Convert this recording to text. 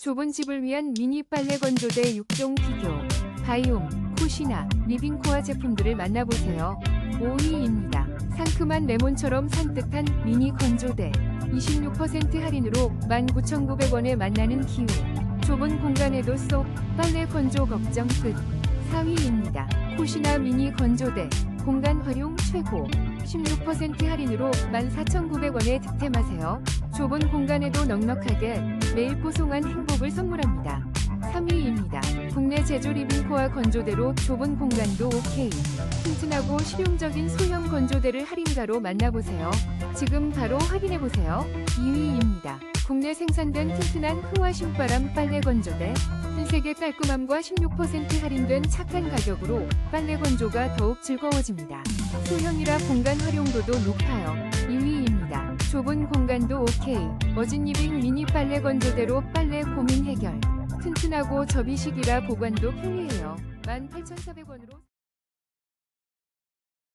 좁은 집을 위한 미니 빨래 건조대 6종 비교. 바이옴, 코시나, 리빙코아 제품들을 만나보세요. 5위입니다. 상큼한 레몬처럼 산뜻한 미니 건조대. 26% 할인으로 19,900원에 만나는 기호. 좁은 공간에도 쏙 빨래 건조 걱정 끝. 4위입니다. 코시나 미니 건조대. 공간 활용 최고. 16% 할인으로 14,900원에 득템하세요. 좁은 공간에도 넉넉하게 매일 뽀송한 행복을 선물합니다. 3위입니다. 국내 제조 리빙코아 건조대로 좁은 공간도 오케이. 튼튼하고 실용적인 소형 건조대를 할인가로 만나보세요. 지금 바로 확인해보세요. 2위입니다. 국내 생산된 튼튼한 흥화 신바람 빨래 건조대. 흰색의 깔끔함과 16% 할인된 착한 가격으로 빨래 건조가 더욱 즐거워집니다. 소형이라 공간 활용도도 높아요. 2위입니다. 좁은 공간도 오케이. 어진 리빙 미니 빨래 건조대로 빨래 고민 해결. 튼튼하고 접이식이라 보관도 편리해요. 18,400원으로